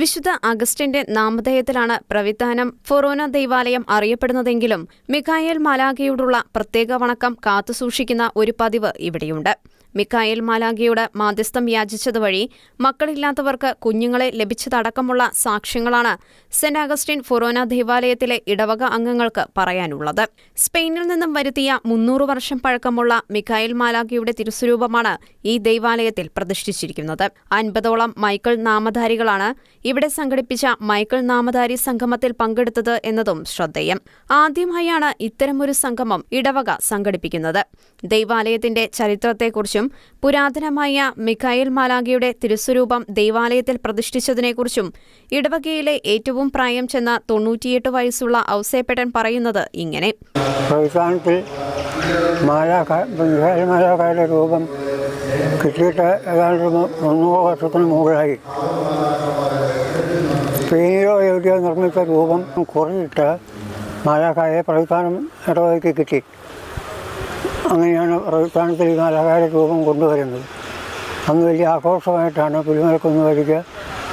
വിശുദ്ധ അഗസ്റ്റിന്റെ നാമധേയത്തിലാണ് പ്രവിധാനം ഫൊറോന ദൈവാലയം അറിയപ്പെടുന്നതെങ്കിലും മിഖായേൽ മാലാഖയോടുള്ള പ്രത്യേക വണക്കം കാത്തുസൂക്ഷിക്കുന്ന ഒരു പതിവ് ഇവിടെയുണ്ട്. മിഖായേൽ മാലാഖയോട് മാധ്യസ്ഥം യാചിച്ചതുവഴി മക്കളില്ലാത്തവർക്ക് കുഞ്ഞുങ്ങളെ ലഭിച്ചതടക്കമുള്ള സാക്ഷ്യങ്ങളാണ് സെന്റ് അഗസ്റ്റിൻ ഫൊറോന ദേവാലയത്തിലെ ഇടവക അംഗങ്ങൾക്ക് പറയാനുള്ളത്. സ്പെയിനിൽ നിന്നും വരുത്തിയ മുന്നൂറ് വർഷം പഴക്കമുള്ള മിക്കായൽ മാലാഖിയുടെ തിരുസ്വരൂപമാണ് ഈ ദൈവാലയത്തിൽ പ്രതിഷ്ഠിച്ചിരിക്കുന്നത്. അൻപതോളം മൈക്കിൾ നാമധാരികളാണ് ഇവിടെ സംഘടിപ്പിച്ച മൈക്കിൾ നാമധാരി സംഗമത്തിൽ പങ്കെടുത്തത് എന്നതും ശ്രദ്ധേയം. ആദ്യമായാണ് ഇത്തരമൊരു സംഗമം ഇടവക സംഘടിപ്പിക്കുന്നത്. ദൈവാലയത്തിന്റെ ചരിത്രത്തെക്കുറിച്ചും പുരാതനമായ മിഖായൽ മാലാഖയുടെ തിരുസ്വരൂപം ദേവാലയത്തിൽ പ്രതിഷ്ഠിച്ചതിനെക്കുറിച്ചും ഇടവകയിലെ ഏറ്റവും പ്രായം ചെന്ന തൊണ്ണൂറ്റിയെട്ട് വയസ്സുള്ള ഔസേപ്പേട്ടൻ പറയുന്നത് ഇങ്ങനെ. രൂപം കിട്ടിയിട്ട് ഏതാണ്ട് മുന്നൂറ് വർഷത്തിന് മുകളിലായി. സ്പെയിനിലോ എവിടെയോ നിർമ്മിച്ച രൂപം കുറഞ്ഞിട്ട് മാലാഖായെ പ്രസ്ഥാനം ഇടവകയ്ക്ക് കിട്ടി. അങ്ങനെയാണ് പ്രസ്ഥാനത്തിൽ ഈ മാലാഖായുടെ രൂപം കൊണ്ടുവരുന്നത്. അന്ന് വലിയ ആഘോഷമായിട്ടാണ് പുലിമലക്കുന്ന് വഴിക്ക്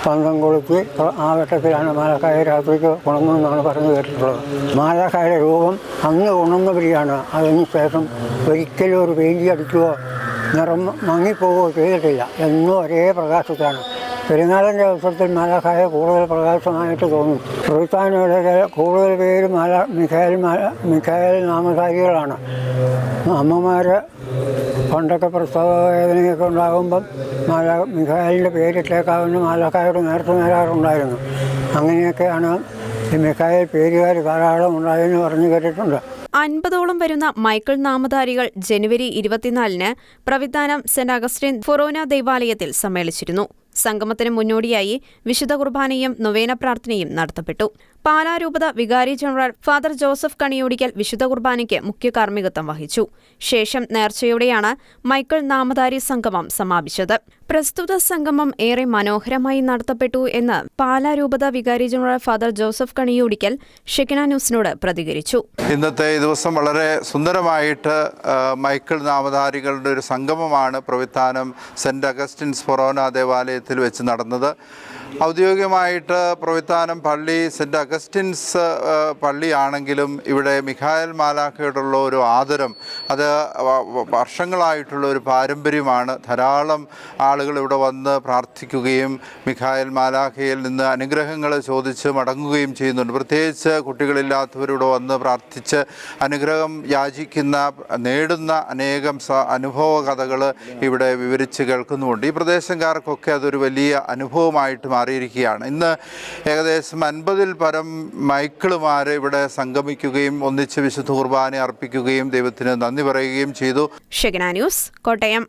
പന്തം കൊളുത്തി ആ ഘട്ടത്തിലാണ് മാലക്കായ രാത്രിക്ക് ഉണങ്ങുമെന്നാണ് പറഞ്ഞു കേട്ടിട്ടുള്ളത്. മാലക്കായ രൂപം അന്ന് ഉണർന്നവരിയാണ് അതിന് ശേഷം ഒരിക്കലും ഒരു പെയിന്റി അടിക്കുകയോ നിറം മങ്ങിപ്പോവുകയോ ചെയ്തിട്ടില്ല. എന്നും ഒരേ പ്രകാശത്താണ്. പെരുന്നാളിന്റെ അവസരത്തിൽ മാലാഖായ കൂടുതൽ പ്രകാശമായിട്ട് തോന്നും. പ്രസ്ഥാനയുടെ കൂടുതൽ പേര് മാല മിഖായൽ മാല മിഖായൽ നാമധാരികളാണ്. അമ്മമാർ പണ്ടൊക്കെ പ്രസവ വേദനയൊക്കെ ഉണ്ടാകുമ്പം മാല മിഖായലിന്റെ പേരിട്ടേക്കാവുന്ന മാലാഖായോട് നേരത്തെ നേരാറുണ്ടായിരുന്നു. അങ്ങനെയൊക്കെയാണ് ഈ മിഖായൽ പേരുകാർ ധാരാളം ഉണ്ടായെന്ന് പറഞ്ഞു കേട്ടിട്ടുണ്ട്. അൻപതോളം വരുന്ന മൈക്കിൾ നാമധാരികൾ ജനുവരി ഇരുപത്തിനാലിന് പ്രവിധാനം സെന്റ് അഗസ്റ്റിൻ ഫൊറോന ദേവാലയത്തിൽ സമ്മേളിച്ചിരുന്നു. സംഗമത്തിന് മുന്നോടിയായി വിശുദ്ധ കുർബാനയും നൊവേന പ്രാർത്ഥനയും നടത്തപ്പെട്ടു. പാലാരൂപത വികാരി ജനറൽ ഫാദർ ജോസഫ് കണിയോടിക്കൽ വിശുദ്ധ കുർബാനയ്ക്ക് മുഖ്യ കാർമ്മികത്വം വഹിച്ചു. ശേഷം നേർച്ചയോടെയാണ് മൈക്കിൾ നാമധാരി സംഗമം സമാപിച്ചത്. പ്രസ്തുത സംഗമം ഏറെ മനോഹരമായി നടത്തപ്പെട്ടു എന്ന് പാലാ രൂപത വികാരി general father Joseph Kaniyoodikkal Shekinah ന്യൂസിനോട് പ്രതികരിച്ചു. ഇന്നത്തെ ദിവസം വളരെ സുന്ദരമായിട്ട് മൈക്കിൾ നാമധാരികളുടെ ഒരു സംഗമമാണ് പ്രവിധാനം സെന്റ് അഗസ്റ്റിൻസ് ഫൊറോന ദേവാലയത്തിൽ വെച്ച് നടന്നത്. ഔദ്യോഗികമായിട്ട് പ്രവിധാനം പള്ളി സെന്റ് അഗസ്റ്റിൻസ് പള്ളിയാണെങ്കിലും ഇവിടെ മിഖായൽ മാലാഖയോടുള്ള ഒരു ആദരം അത് വർഷങ്ങളായിട്ടുള്ള ഒരു പാരമ്പര്യമാണ്. ധാരാളം ആളുകൾ ഇവിടെ വന്ന് പ്രാർത്ഥിക്കുകയും മിഖായൽ മാലാഖയിൽ നിന്ന് അനുഗ്രഹങ്ങൾ ചോദിച്ച് മടങ്ങുകയും ചെയ്യുന്നുണ്ട്. പ്രത്യേകിച്ച് കുട്ടികളില്ലാത്തവരിവിടെ വന്ന് പ്രാർത്ഥിച്ച് അനുഗ്രഹം യാചിക്കുന്ന നേടുന്ന അനേകം അനുഭവ കഥകൾ ഇവിടെ വിവരിച്ച് കേൾക്കുന്നുമുണ്ട്. ഈ പ്രദേശംകാർക്കൊക്കെ അതൊരു വലിയ അനുഭവമായിട്ട് മാറിയിരിക്കുകയാണ്. ഇന്ന് ഏകദേശം അൻപതിൽ പരം മൈക്കിളുമാർ ഇവിടെ സംഗമിക്കുകയും ഒന്നിച്ച് വിശുദ്ധ കുർബാന അർപ്പിക്കുകയും ദൈവത്തിന് നന്ദി പറയുകയും ചെയ്തു. ന്യൂസ് കോട്ടയം.